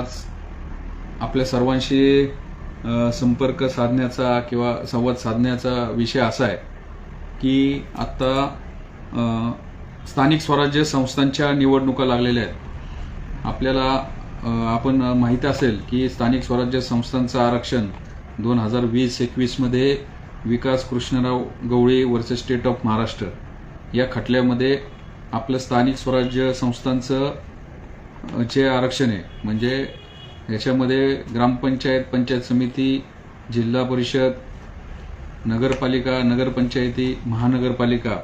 आज आपल्या सर्वांशी संपर्क साधण्याचा किंवा संवाद साधण्याचा विषय असा आहे की आत्ता स्थानिक स्वराज्य संस्थांच्या निवडणुका लागलेल्या आहेत. आपल्याला आपण माहीत असेल की स्थानिक स्वराज्य संस्थांचं आरक्षण दोन हजार वीस एकवीसमध्ये Vikas Krishnarao Gawali versus state of Maharashtra या खटल्यामध्ये आपलं स्थानिक स्वराज्य संस्थांचं चे आरक्षण आहे. म्हणजे याच्यामध्ये ग्रामपंचायत पंचायत समिती जिल्हा परिषद नगरपालिका नगरपंचायती महानगरपालिका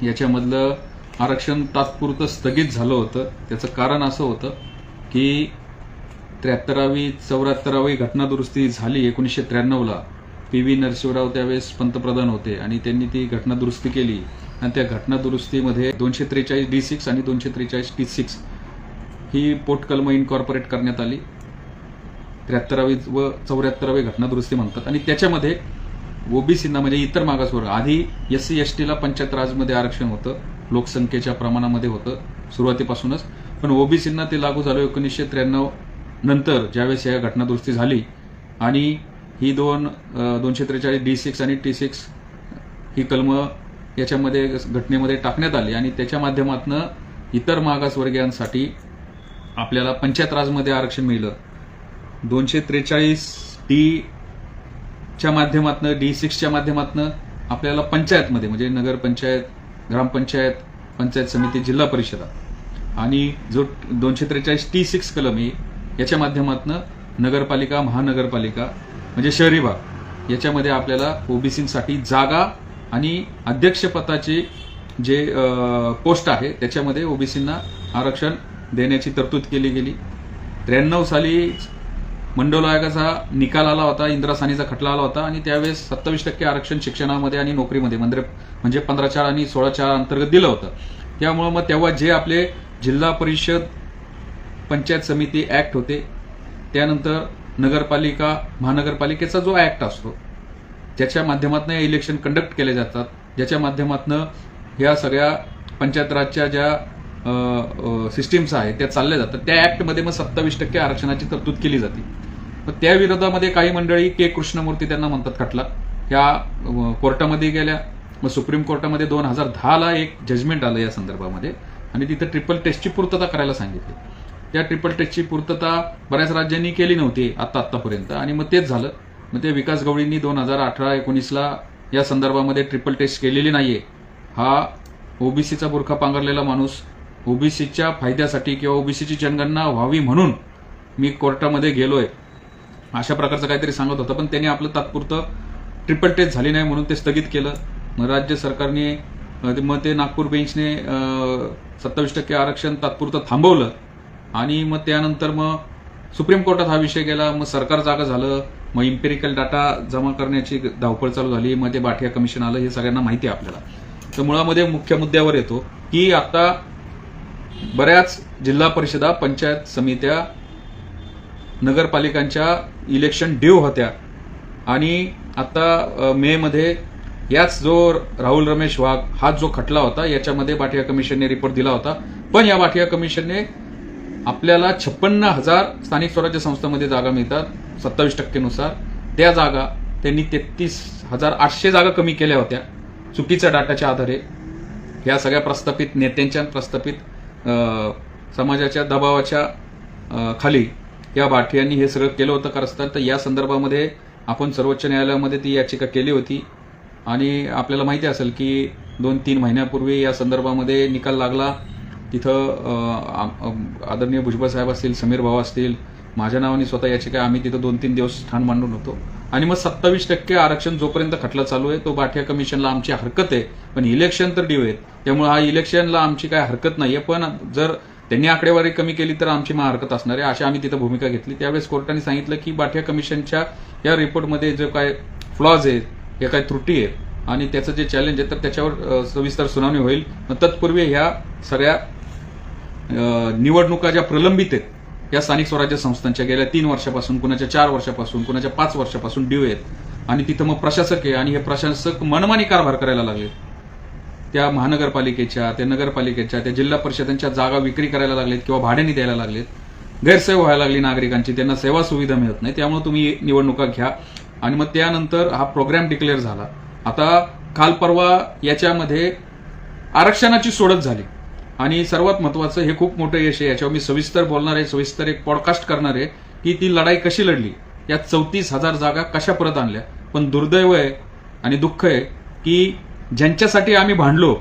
याच्यामधलं आरक्षण तात्पुरतं स्थगित झालं होतं. त्याचं कारण असं होतं की त्र्याहत्तरावी चौऱ्याहत्तरावी घटनादुरुस्ती झाली एकोणीसशे त्र्याण्णवला. पी व्ही नरसिंहराव त्यावेळेस पंतप्रधान होते आणि त्यांनी ती घटनादुरुस्ती केली. आणि त्या घटनादुरुस्तीमध्ये दोनशे त्रेचाळीस डी सिक्स आणि दोनशे त्रेचाळीस टी सिक्स ही पोटकलम इनकॉर्पोरेट करण्यात आली. त्र्याहत्तरावी व चौऱ्याहत्तरावी घटनादुरुस्ती म्हणतात. आणि त्याच्यामध्ये ओबीसींना म्हणजे इतर मागासवर्ग आधी एस सी एस टीला पंचायत राजमध्ये आरक्षण होतं. लोकसंख्येच्या प्रमाणामध्ये होतं सुरुवातीपासूनच. पण ओबीसींना ते लागू झालं एकोणीसशे त्र्याण्णव नंतर ज्यावेळेस या घटनादुरुस्ती झाली. आणि ही दोन दोनशे त्रेचाळीस डी सिक्स आणि टी सिक्स ही कलमं याच्यामध्ये घटनेमध्ये टाकण्यात आली. आणि त्याच्या माध्यमातून इतर मागासवर्गीयांसाठी आपल्याला पंचायत राजमध्ये आरक्षण मिळलं. दोनशे त्रेचाळीस डी च्या माध्यमातनं डी सिक्सच्या माध्यमातनं आपल्याला पंचायतमध्ये म्हणजे नगरपंचायत ग्रामपंचायत पंचायत समिती जिल्हा परिषदा आणि जो दोनशे त्रेचाळीस टी सिक्स कलम आहे याच्या माध्यमातनं नगरपालिका महानगरपालिका म्हणजे शहरी भाग याच्यामध्ये आपल्याला ओबीसीसाठी जागा आणि अध्यक्षपदाची जे पोस्ट आहे त्याच्यामध्ये ओबीसींना आरक्षण देण्याची तरतूद केली गेली. त्र्याण्णव साली मंडल आयोगाचा निकाल आला होता इंदिरा सानीचा खटला आला होता आणि त्यावेळेस सत्तावीस टक्के आरक्षण शिक्षणामध्ये आणि नोकरीमध्ये म्हणजे म्हणजे पंधरा चार आणि सोळा चार अंतर्गत दिलं होतं. त्यामुळं मग तेव्हा जे आपले जिल्हा परिषद पंचायत समिती ऍक्ट होते त्यानंतर नगरपालिका महानगरपालिकेचा जो ऍक्ट असतो ज्याच्या माध्यमातून इलेक्शन कंडक्ट केले जातात ज्याच्या माध्यमातून ह्या सगळ्या पंचायत राजच्या ज्या सिस्टीम्स आहेत त्या चालल्या जातात. त्या ऍक्टमध्ये मग सत्तावीस टक्के आरक्षणाची तरतूद केली जाते. मग त्या विरोधामध्ये काही मंडळी के. कृष्णमूर्ती त्यांना म्हणतात खटला. ह्या कोर्टामध्ये गेल्या. मग सुप्रीम कोर्टामध्ये दोन हजार दहाला एक जजमेंट आलं या संदर्भामध्ये. आणि तिथं ट्रिपल टेस्टची पूर्तता करायला सांगितली. त्या ट्रिपल टेस्टची पूर्तता बऱ्याच राज्यांनी केली नव्हती आता आतापर्यंत आणि मग तेच झालं. मग ते विकास गवळींनी दोन हजार अठरा एकोणीसला या संदर्भामध्ये ट्रिपल टेस्ट केलेली नाहीये. हा ओबीसीचा बुरखा पांघरलेला माणूस ओबीसीच्या फायद्यासाठी किंवा ओबीसीची जनगणना व्हावी म्हणून मी कोर्टामध्ये गेलोय. अशा प्रकारचं काहीतरी सांगत होतं पण त्यांनी आपलं तात्पुरतं ट्रिपल टेस्ट झाली नाही म्हणून ते स्थगित केलं. मग राज्य सरकारने मग ते नागपूर बेंचने सत्तावीस टक्के आरक्षण तात्पुरतं थांबवलं. आणि मग त्यानंतर मग सुप्रीम कोर्टात हा विषय गेला मग सरकार जागा झालं मग इम्पेरिकल डाटा जमा करण्याची धावपळ चालू झाली मग ते बाठिया कमिशन आलं हे सगळ्यांना माहिती आहे आपल्याला. तर मुळामध्ये मुख्य मुद्द्यावर येतो की आता बऱ्याच जिल्हा परिषदा पंचायत समित्या नगरपालिकांच्या इलेक्शन ड्यू होत्या. आणि आता मेमध्ये मे मध्ये याच जो राहुल रमेश वाघ हा जो खटला होता याच्यामध्ये बाठिया कमिशनने रिपोर्ट दिला होता. पण या बाठिया कमिशनने आपल्याला छप्पन्न हजार स्थानिक स्वराज्य संस्थांमध्ये जागा मिळतात सत्तावीस टक्केनुसार. त्या जागा त्यांनी तेहतीस हजार आठशे जागा कमी केल्या होत्या चुकीच्या डाटाच्या आधारे. ह्या सगळ्या प्रस्थापित नेत्यांच्या प्रस्थापित समाजाच्या दबावाच्या खाली या भाटियांनी हे सगळं केलं होतं कारस्थान तर या संदर्भामध्ये आपण सर्वोच्च न्यायालयामध्ये ती याचिका केली होती. आणि आपल्याला माहिती असेल की दोन तीन महिन्यापूर्वी या संदर्भामध्ये निकाल लागला. तिथं आदरणीय भुजबळ साहेब असतील समीर भाऊ असतील माझ्या नावाने स्वतः याचिका आम्ही तिथं दोन तीन दिवस ठाण मांडून होतो. आणि मग सत्तावीस टक्के आरक्षण जोपर्यंत खटला चालू आहे तो बाठिया कमिशनला आमची हरकत आहे. पण इलेक्शन तर ड्यू आहेत. त्यामुळे हा इलेक्शनला आमची काय हरकत नाही आहे पण जर त्यांनी आकडेवारी कमी केली तर आमची मग हरकत असणार आहे अशी आम्ही तिथं भूमिका घेतली. त्यावेळेस कोर्टाने सांगितलं की बाठिया कमिशनच्या या रिपोर्टमध्ये जे काय फ्लॉज आहेत या काय त्रुटी आहेत आणि त्याचं जे चॅलेंज आहे तर त्याच्यावर सविस्तर सुनावणी होईल. मग तत्पूर्वी ह्या सगळ्या निवडणुका ज्या प्रलंबित आहेत या स्थानिक स्वराज्य संस्थांच्या गेल्या तीन वर्षापासून कुणाच्या चार वर्षापासून कुणाच्या पाच वर्षापासून ड्यू आहेत. आणि तिथं मग प्रशासक आहे आणि हे प्रशासक मनमानी कारभार करायला लागले. त्या महानगरपालिकेच्या त्या नगरपालिकेच्या त्या जिल्हा परिषदांच्या जागा विक्री करायला लागलेत किंवा भाड्याने द्यायला लागलेत. गैरसेवा व्हायला लागली नागरिकांची त्यांना सेवा सुविधा मिळत नाही. त्यामुळे तुम्ही निवडणुका घ्या. आणि मग त्यानंतर हा प्रोग्राम डिक्लेअर झाला. आता काल परवा याच्यामध्ये आरक्षणाची सोडत झाली. आणि सर्वात महत्वाचं हे खूप मोठं यश आहे याच्यावर मी सविस्तर बोलणार आहे सविस्तर एक पॉडकास्ट करणार आहे की ती लढाई कशी लढली? या चौतीस हजार जागा कशा परत आणल्या? पण दुर्दैव आहे आणि दुःख आहे की ज्यांच्यासाठी आम्ही भांडलो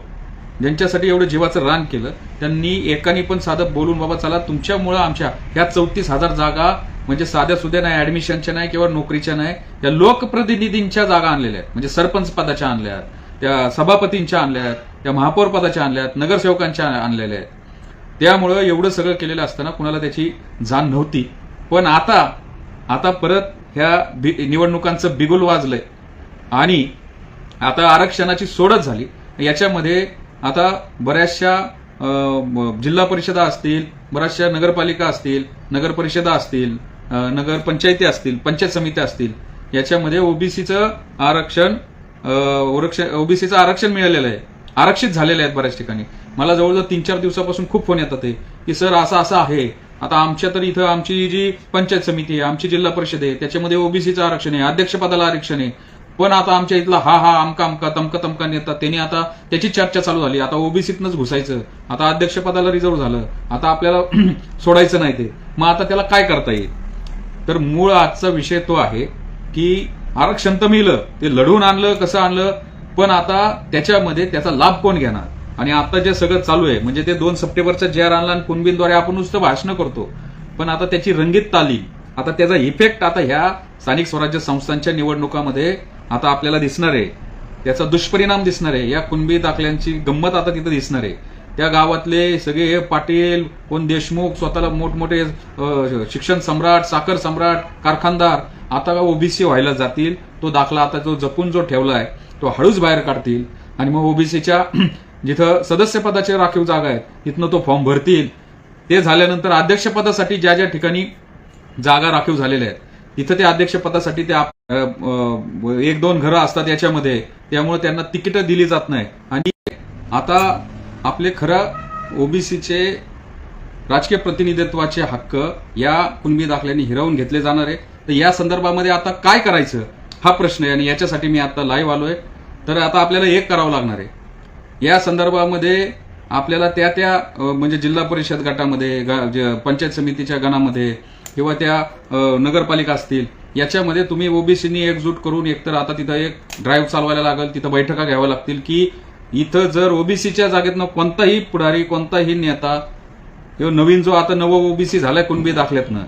ज्यांच्यासाठी एवढं जीवाचं रान केलं त्यांनी एकाने पण साधं बोलून बाबा चला तुमच्यामुळं आमच्या ह्या चौतीस हजार जागा म्हणजे साध्या सुद्या नाही ऍडमिशनच्या नाही किंवा नोकरीच्या नाही या लोकप्रतिनिधींच्या जागा आणलेल्या आहेत. म्हणजे सरपंच पदाच्या आणल्या आहेत त्या सभापतींच्या आणल्या आहेत त्या महापौरपदाच्या आणल्या आहेत नगरसेवकांच्या आणलेल्या आहेत. त्यामुळं एवढं सगळं केलेलं असताना कुणाला त्याची जाण नव्हती. पण आता आता परत ह्या निवडणुकांचं बिगुल वाजलंय. आणि आता आरक्षणाची सोडत झाली. याच्यामध्ये आता बऱ्याचशा जिल्हा परिषदा असतील बऱ्याचशा नगरपालिका असतील नगर परिषदा असतील नगरपंचायती नगर पंचायती असतील पंचायत समित्या असतील याच्यामध्ये ओबीसीचं आरक्षण ओबीसीचं आरक्षण मिळालेलं आहे. आरक्षित झालेले आहेत बऱ्याच ठिकाणी. मला जवळजवळ तीन चार दिवसापासून खूप फोन येतात ते की सर असं असं आहे. आता आमच्या तर इथं आमची जी पंचायत समिती आहे आमची जिल्हा परिषद आहे त्याच्यामध्ये ओबीसीचं आरक्षण आहे अध्यक्षपदाला आरक्षण आहे. पण आता आमच्या इथला हा हा आमका आमका तमका तमका नेता त्यांनी आता त्याची चर्चा चालू झाली. आता ओबीसीतनंच घुसायचं. आता अध्यक्षपदाला रिझर्व्ह झालं. आता आपल्याला सोडायचं नाही ते. मग आता त्याला काय करता येईल? तर मूळ आजचा विषय तो आहे की आरक्षण तर मिळलं. ते लढून आणलं कसं आणलं? पण आता त्याच्यामध्ये त्याचा लाभ कोण घेणार? आणि आता जे सगळं चालू आहे म्हणजे ते दोन सप्टेंबरचा जे आर आणला आणि कुणबींद्वारे आपण नुसतं भाषण करतो पण आता त्याची रंगीत तालीम आता त्याचा इफेक्ट आता ह्या स्थानिक स्वराज्य संस्थांच्या निवडणुकामध्ये आता आपल्याला दिसणार आहे. त्याचा दुष्परिणाम दिसणार आहे. या कुणबी दाखल्यांची गंमत आता तिथं दिसणार आहे. त्या गावातले सगळे हे पाटील कोण देशमुख स्वतःला मोठमोठे शिक्षण सम्राट साखर सम्राट कारखानदार आता ओबीसी व्हायला जातील तो दाखला आता जो जपून जो ठेवला आहे तो हळूच बाहेर काढतील आणि मग ओबीसीच्या जिथं सदस्यपदाच्या राखीव जागा आहेत तिथनं तो फॉर्म भरतील. ते झाल्यानंतर अध्यक्षपदासाठी ज्या ज्या ठिकाणी जागा राखीव झालेल्या आहेत तिथं ते अध्यक्षपदासाठी ते आप- एक दोन घरं असतात याच्यामध्ये. त्यामुळे त्यांना तिकीटं दिली जात नाही. आणि आता आपले खरं ओबीसीचे राजकीय प्रतिनिधित्वाचे हक्क या कुणबी दाखल्याने हिरावून घेतले जाणार आहे. तर या संदर्भामध्ये आता काय करायचं? हा प्रश्न आहे आणि याच्यासाठी मी आता लाईव्ह आलोय. तर आता आपल्याला एक करावं लागणार आहे. या संदर्भामध्ये आपल्याला त्या त्या म्हणजे जिल्हा परिषद गटामध्ये ग- पंचायत समितीच्या गणामध्ये किंवा त्या नगरपालिका असतील याच्यामध्ये तुम्ही ओबीसीनी एकजूट करून एकतर आता तिथं एक ड्राईव्ह चालवायला लागेल तिथं बैठका घ्याव्या लागतील की इथं जर ओबीसीच्या जागेतनं कोणताही पुढारी कोणताही नेता किंवा नवीन जो आता नवं ओबीसी झालाय कुणबी दाखल्यातनं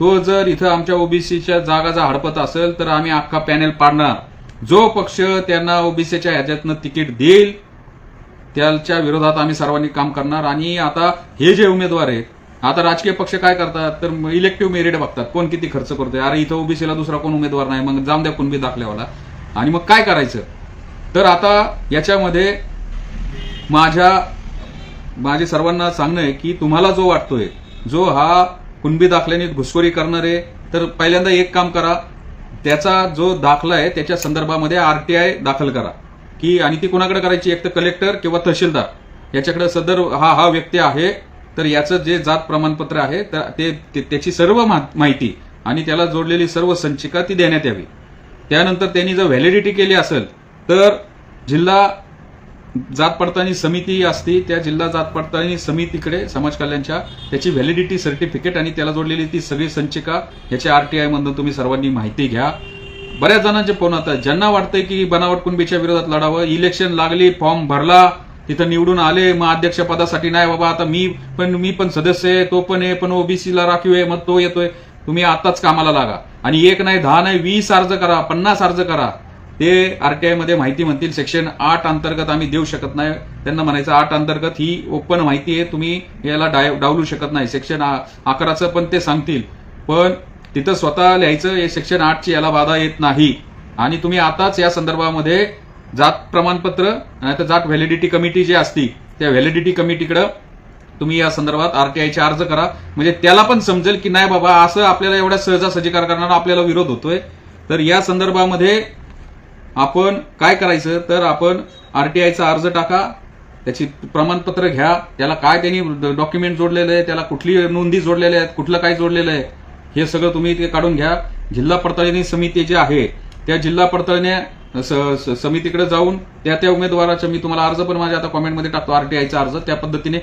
तो जर इथं आमच्या ओबीसीच्या जागाचा हडपत असेल तर आम्ही अख्खा पॅनेल पाडणार. जो पक्ष त्यांना ओबीसीच्या ह्याच्यातनं तिकीट देईल त्याच्या विरोधात आम्ही सर्वांनी काम करणार. आणि आता हे जे उमेदवार आहेत आता राजकीय पक्ष काय करतात? तर इलेक्टिव्ह मेरिट बघतात. कोण किती खर्च करतोय? अरे इथं ओबीसीला दुसरा कोण उमेदवार नाही. मग जाऊन द्या कुणबी दाखल्यावाला. आणि मग काय करायचं? तर आता याच्यामध्ये माझ्या माझे सर्वांना सांगणं आहे की तुम्हाला जो वाटतोय जो हा कुणबी दाखल्याने घुसखोरी करणार आहे तर पहिल्यांदा एक काम करा. त्याचा जो दाखला आहे त्याच्या संदर्भामध्ये आरटीआय दाखल करा. की आणि ती कुणाकडे करायची? एक तर कलेक्टर किंवा तहसीलदार. याच्याकडे सदर हा हा व्यक्ती आहे तर याचं जे जात प्रमाणपत्र आहे तर ते ते- त्याची सर्व मा- माहिती आणि त्याला जोडलेली सर्व संचिका ती देण्यात यावी. त्यानंतर त्यांनी जर व्हॅलिडिटी केली असेल तर जिल्हा जात पडताळणी समिती असती त्या जिल्हा जात पडताळणी समितीकडे समाज कल्याणच्या त्याची व्हॅलिडिटी सर्टिफिकेट आणि त्याला जोडलेली ती सगळी संचिका ह्याच्या आर टी आयमधून तुम्ही सर्वांनी माहिती घ्या. बऱ्याच जणांचे फोन आता ज्यांना वाटतंय की बनावट कुणबीच्या विरोधात लढावं इलेक्शन लागली फॉर्म भरला तिथं निवडून आले मग अध्यक्षपदासाठी नाही बाबा आता मी पण मी पण सदस्य आहे तो पण आहे पण ओबीसीला राखीव आहे मग तो येतोय. तुम्ही आताच कामाला लागा. आणि एक नाही दहा नाही वीस अर्ज करा पन्नास अर्ज करा. ते आरटीआयमध्ये माहिती म्हणतील. सेक्शन आठ अंतर्गत आम्ही देऊ शकत नाही. त्यांना म्हणायचं आठ अंतर्गत ही ओपन माहिती आहे. तुम्ही याला डाय- डावलू शकत नाही. सेक्शन अकराचं पण ते सांगतील. पण तिथं स्वतः लिहायचं हे सेक्शन आठची याला बाधा येत नाही. आणि तुम्ही आताच या संदर्भामध्ये जात प्रमाणपत्र नाहीतर जात व्हॅलिडिटी कमिटी जी असती त्या व्हॅलिडिटी कमिटीकडं तुम्ही या संदर्भात आरटीआयचे अर्ज करा. म्हणजे त्याला पण समजेल की नाही बाबा असं आपल्याला एवढ्या सहजासहजी करणारा आपल्याला विरोध होतोय. तर या संदर्भामध्ये आपण काय करायचं? तर आपण आरटीआयचा अर्ज टाका. त्याची प्रमाणपत्र घ्या. त्याला काय त्यांनी डॉक्युमेंट जोडलेलं आहे त्याला कुठली नोंदी जोडलेल्या आहेत कुठलं काय जोडलेलं आहे हे सगळं तुम्ही ते काढून घ्या. जिल्हा पडताळणी समिती जी आहे त्या जिल्हा पडताळणी स- स- समितीकडे जाऊन त्या त्या उमेदवाराचा मी तुम्हाला अर्ज पण माझ्या आता कॉमेंटमध्ये टाकतो आरटीआयचा अर्ज त्या पद्धतीने.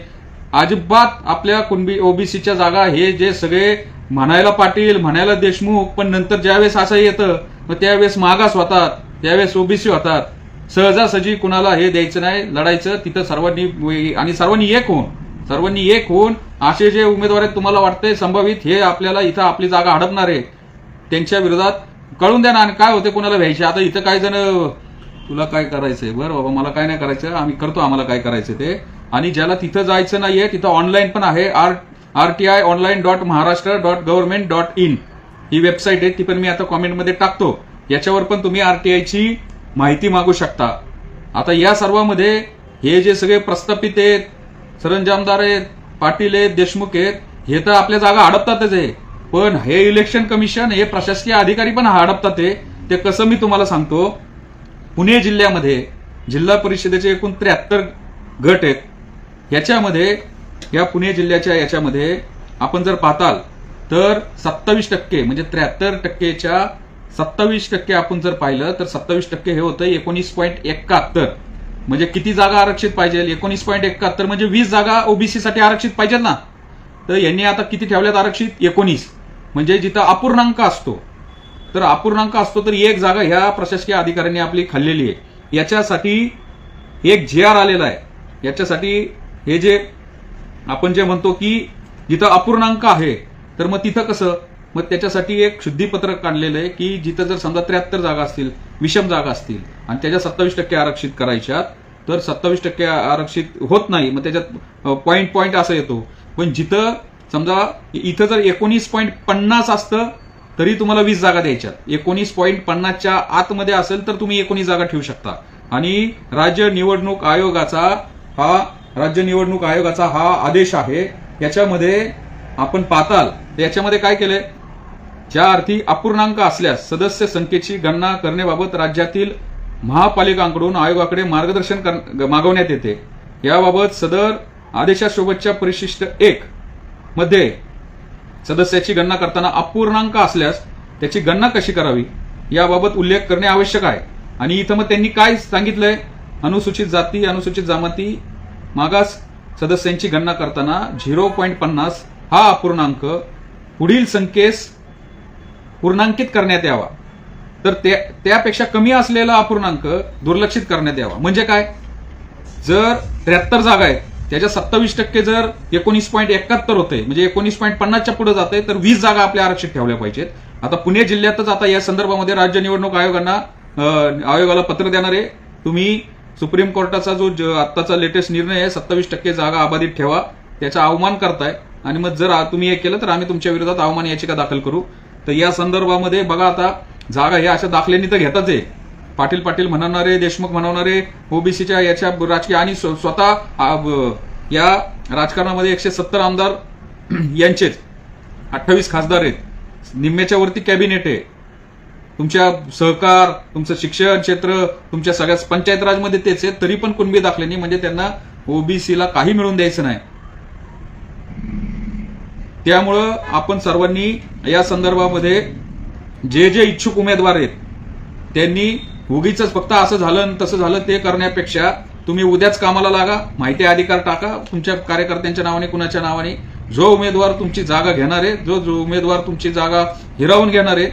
अजिबात आपल्या कुणबी ओबीसीच्या जागा हे जे सगळे म्हणायला पाटील म्हणायला देशमुख पण नंतर ज्यावेळेस असं येतं मग त्यावेळेस मागास होतात. त्यावेळेस ओबीसी होतात. सहजासहजी कुणाला हे द्यायचं नाही लढायचं तिथं सर्वांनी आणि सर्वांनी एक होऊन सर्वांनी एक होऊन असे जे उमेदवार आहेत तुम्हाला वाटतंय संभावित हे आपल्याला इथं आपली जागा हडपणार आहे त्यांच्या विरोधात कळून द्या ना आणि काय होते कोणाला व्यायचे आता इथं काय जण तुला काय करायचंय? बरं बाबा मला काय नाही करायचं आम्ही करतो आम्हाला काय करायचं ते. आणि ज्याला तिथं जायचं नाहीये तिथं ऑनलाईन पण आहे R R T I online dot Maharashtra dot government dot in he website आहे ती पण मी आता कॉमेंटमध्ये टाकतो. याच्यावर पण तुम्ही आरटीआयची माहिती मागू शकता. आता या सर्वांमध्ये हे जे सगळे प्रस्थापित आहेत सरंजामदार आहेत पाटील आहेत देशमुख आहेत हे तर आपल्या जागा हडपतातच आहे. पण हे इलेक्शन कमिशन हे प्रशासकीय अधिकारी पण हडपतात ते कसं मी तुम्हाला सांगतो पुणे जिल्ह्यामध्ये जिल्हा परिषदेचे एकूण त्र्याहत्तर गट आहेत. याच्यामध्ये या पुणे जिल्ह्याच्या याच्यामध्ये आपण जर पाहताल तर सत्तावीस टक्के म्हणजे त्र्याहत्तर टक्केच्या सत्तावीस टक्के आपण जर पाहिलं तर सत्तावीस टक्के हे होतं एकोणीस पॉईंट एकाहत्तर. म्हणजे किती जागा आरक्षित पाहिजे? एकोणीस पॉईंट एकाहत्तर म्हणजे वीस जागा ओबीसी साठी आरक्षित पाहिजेत ना? तर यांनी आता किती ठेवल्यात आरक्षित? एकोणीस. म्हणजे जिथं अपूर्णांक असतो. तर अपूर्णांक असतो तर एक जागा ह्या प्रशासकीय अधिकाऱ्यांनी आपली खाल्लेली आहे. याच्यासाठी एक जे आर आलेला आहे. याच्यासाठी हे जे आपण जे म्हणतो की जिथं अपूर्णांक आहे तर मग तिथं कसं? मग त्याच्यासाठी एक शुद्धीपत्रक काढलेलं आहे की जिथं जर समजा त्र्याहत्तर जागा असतील विषम जागा असतील आणि त्याच्या सत्तावीस टक्के आरक्षित करायच्यात तर सत्तावीस टक्के आरक्षित होत नाही मग त्याच्यात पॉईंट पॉईंट असं येतो. पण जिथं समजा इथं जर एकोणीस पॉईंट पन्नास असतं तरी तुम्हाला वीस जागा द्यायच्यात. एकोणीस पॉईंट पन्नासच्या आतमध्ये असेल तर तुम्ही एकोणीस जागा ठेवू शकता. आणि राज्य निवडणूक आयोगाचा हा राज्य निवडणूक आयोगाचा हा आदेश आहे. याच्यामध्ये आपण पाहताल तर याच्यामध्ये काय केलंय? ज्या अर्थी अपूर्णांक असल्यास सदस्य संख्येची गणना करण्याबाबत राज्यातील महापालिकांकडून आयोगाकडे मार्गदर्शन कर- मागवण्यात येते. याबाबत सदर आदेशासोबतच्या परिशिष्ट एक मध्ये सदस्याची गणना करताना अपूर्णांक असल्यास त्याची गणना कशी करावी? याबाबत उल्लेख करणे आवश्यक आहे. आणि इथं मग त्यांनी काय सांगितलंय? अनुसूचित जाती अनुसूचित जमाती मागास सदस्यांची गणना करताना झिरो पॉईंट पन्नास हा अपूर्णांक. पुढील संख्येस पूर्णांकित करण्यात यावा. तर त्या- त्यापेक्षा कमी असलेला अपूर्णांक दुर्लक्षित करण्यात यावा. म्हणजे काय? जर त्र्याहत्तर जागा आहेत त्याच्या सत्तावीस टक्के जर एकोणीस पॉईंट एकाहत्तर होते म्हणजे एकोणीस पॉईंट पन्नासच्या पुढे जाते तर वीस जागा आपल्या आरक्षित ठेवल्या पाहिजेत. आता पुणे जिल्ह्यातच आता या संदर्भामध्ये राज्य निवडणूक आयोगांना आयोगाला पत्र देणार आहे. तुम्ही सुप्रीम कोर्टाचा जो ज- आत्ताचा लेटेस्ट निर्णय आहे सत्तावीस टक्के जागा अबाधित ठेवा त्याचा अवमान करताय. आणि मग जर तुम्ही हे केलं तर आम्ही तुमच्या विरोधात अवमान याचिका दाखल करू. तर या संदर्भामध्ये बघा आता जागा ह्या अशा दाखल्यांनी तर घेताच आहे. पाटील पाटील म्हणणारे देशमुख म्हणणारे ओबीसीच्या याच्या राजकीय आणि स्व- स्वतः या राजकारणामध्ये एकशे सत्तर आमदार यांचेच. अठ्ठावीस खासदार आहेत. निम्म्याच्या वरती कॅबिनेट आहे. तुमच्या सहकार तुमचं शिक्षण क्षेत्र तुमच्या सगळ्याच पंचायत राजमध्ये तेच आहे. तरी पण कुणबी दाखल्यानी म्हणजे त्यांना ओबीसीला काही मिळून द्यायचं नाही. त्यामुळं आपण सर्वांनी या संदर्भामध्ये जे जे इच्छुक उमेदवार आहेत त्यांनी उगीच फक्त असं झालं आणि तसं झालं ते करण्यापेक्षा तुम्ही उद्याच कामाला लागा माहिती अधिकार टाका तुमच्या कार्यकर्त्यांच्या नावाने कुणाच्या नावाने. जो उमेदवार तुमची जागा घेणार आहे जो जो उमेदवार तुमची जागा हिरावून घेणार आहे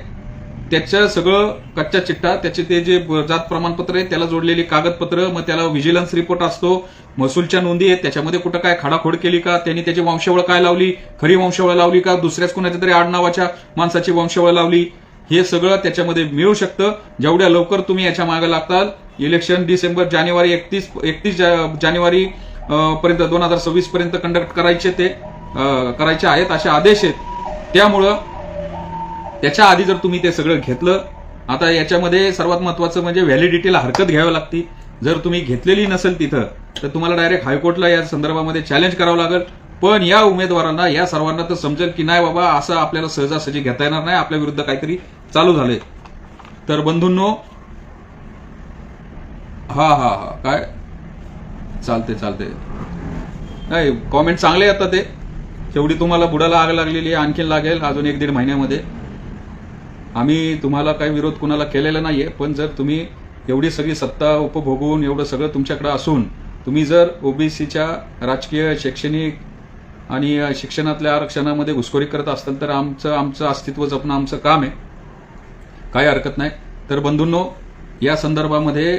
त्याचं सगळं कच्चा चिट्टा त्याचे ते जे जात प्रमाणपत्र आहे त्याला जोडलेली कागदपत्र मग त्याला व्हिजिलन्स रिपोर्ट असतो महसूलच्या नोंदी आहेत त्याच्यामध्ये कुठं काय खाडाखोड केली का त्यांनी त्याची वंशावळ काय लावली खरी वंशावळ लावली का दुसऱ्याच कुणाच्या तरी आडनावाच्या माणसाची वंशावळ लावली हे सगळं त्याच्यामध्ये मिळू शकतं. जेवढ्या लवकर तुम्ही याच्या मागे लागताल इलेक्शन डिसेंबर जानेवारी एकतीस एकतीस जानेवारी पर्यंत दोन हजार सव्वीस पर्यंत कंडक्ट करायचे ते करायचे आहेत असे आदेश आहेत. त्यामुळं त्याच्या आधी जर तुम्ही ते सगळं घेतलं आता याच्यामध्ये सर्वात महत्वाचं म्हणजे व्हॅलिडिटीला हरकत घ्यावी लागती. जर तुम्ही घेतलेली नसेल तिथं तर तुम्हाला डायरेक्ट हायकोर्टला या संदर्भामध्ये चॅलेंज करावं लागेल. पण या उमेदवारांना या सर्वांना तर समजेल की नाही बाबा असं आपल्याला सहजासहजी घेता येणार नाही. आपल्या विरुद्ध काहीतरी चालू झाले तर बंधूंनो हा हा हा काय? चालते चालते नाही कॉमेंट चांगले येतात ते. शेवटी तुम्हाला बुडाला आग लागलेली आहे आणखीन लागेल अजून एक दीड महिन्यामध्ये. आम्ही तुम्हाला काही विरोध कुणाला केलेला नाहीये पण जर तुम्ही एवढी सगळी सत्ता उपभोगून एवढं सगळं तुमच्याकडे असून तुम्ही जर ओबीसीच्या राजकीय शैक्षणिक आणि शिक्षणातल्या आरक्षणामध्ये घुसखोरी करत असाल तर आमचं आमचं अस्तित्व जपणं आमचं काम आहे. काही हरकत नाही. तर बंधूंनो या संदर्भामध्ये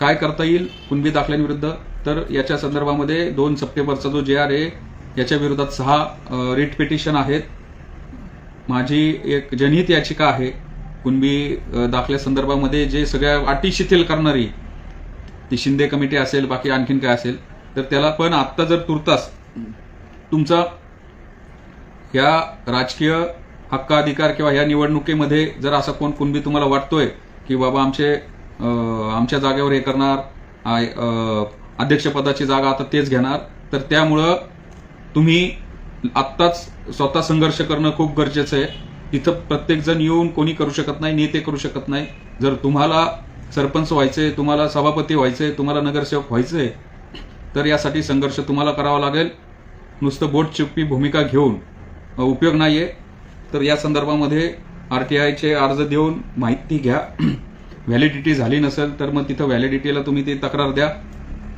काय करता येईल कुणबी दाखल्यांविरुद्ध? तर याच्या संदर्भामध्ये दोन सप्टेंबरचा जो जे आर आहे याच्या विरोधात सहा रिट पिटिशन आहेत. माझी एक जनहित याचिका आहे. कुणबी दाखल्यासंदर्भामध्ये दाखल्या संदर्भामध्ये जे सगळ्या अटी शिथिल करणारी ती शिंदे कमिटी असेल बाकी आणखीन काय असेल तर त्याला पण आत्ता जर तुर्तास तुमचा या राजकीय हक्क अधिकार किंवा या निवडणुकीमध्ये जर असा कोण कुणबी तुम्हाला वाटतोय की बाबा आमचे आमच्या जागेवर हे करणार आय- अध्यक्षपदाची जागा आता तेच घेणार तर त्यामुळं तुम्ही आत्ताच स्वतः संघर्ष करणं खूप गरजेचं आहे. तिथं प्रत्येकजण येऊन कोणी करू शकत नाही नेते करू शकत नाही. जर तुम्हाला सरपंच व्हायचे तुम्हाला सभापती व्हायचे तुम्हाला नगरसेवक व्हायचे तर यासाठी संघर्ष तुम्हाला करावा लागेल. नुसतं बोट चिप्पी भूमिका घेऊन उपयोग नाही आहे तर या संदर्भामध्ये आर टी आयचे अर्ज देऊन माहिती घ्या. व्हॅलिडिटी झाली नसेल तर मग तिथं व्हॅलिडिटीला तुम्ही ती तक्रार द्या.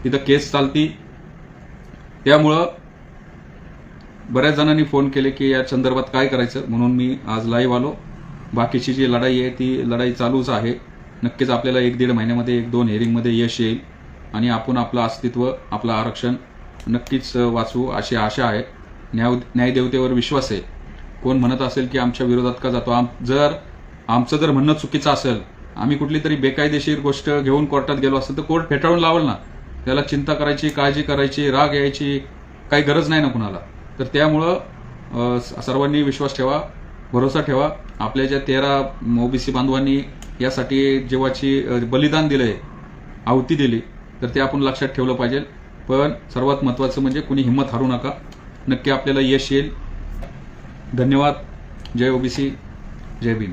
तिथं केस चालती. त्यामुळं बऱ्याच जणांनी फोन केले की या संदर्भात काय करायचं? म्हणून मी आज लाईव्ह आलो. बाकीची जी लढाई आहे ती लढाई चालूच आहे. नक्कीच आपल्याला एक दीड महिन्यामध्ये एक दोन हेरिंगमध्ये यश येईल आणि आपण आपलं अस्तित्व आपलं आरक्षण नक्कीच वाचवू अशी आशा आहे. न्याय न्यायदेवतेवर विश्वास आहे. कोण म्हणत असेल की आमच्या विरोधात का जातो? आम जर आमचं जर म्हणणं चुकीचं असेल आम्ही कुठली तरी बेकायदेशीर गोष्ट घेऊन कोर्टात गेलो असेल तर कोर्ट फेटाळून लावल ना. त्याला चिंता करायची काळजी करायची राग यायची काही गरज नाही ना कुणाला. तर त्यामुळं स- सर्वांनी विश्वास ठेवा भरोसा ठेवा. आपल्या ज्या तेरा ओबीसी बांधवांनी यासाठी जीवाची बलिदान बलिदान दिलंय आहुती दिली तर ते आपण लक्षात ठेवलं पाहिजे. पण सर्वात महत्वाचं म्हणजे कुणी हिंमत हारू नका. नक्की आपल्याला यश येईल. धन्यवाद. जय ओबीसी. जय भीम.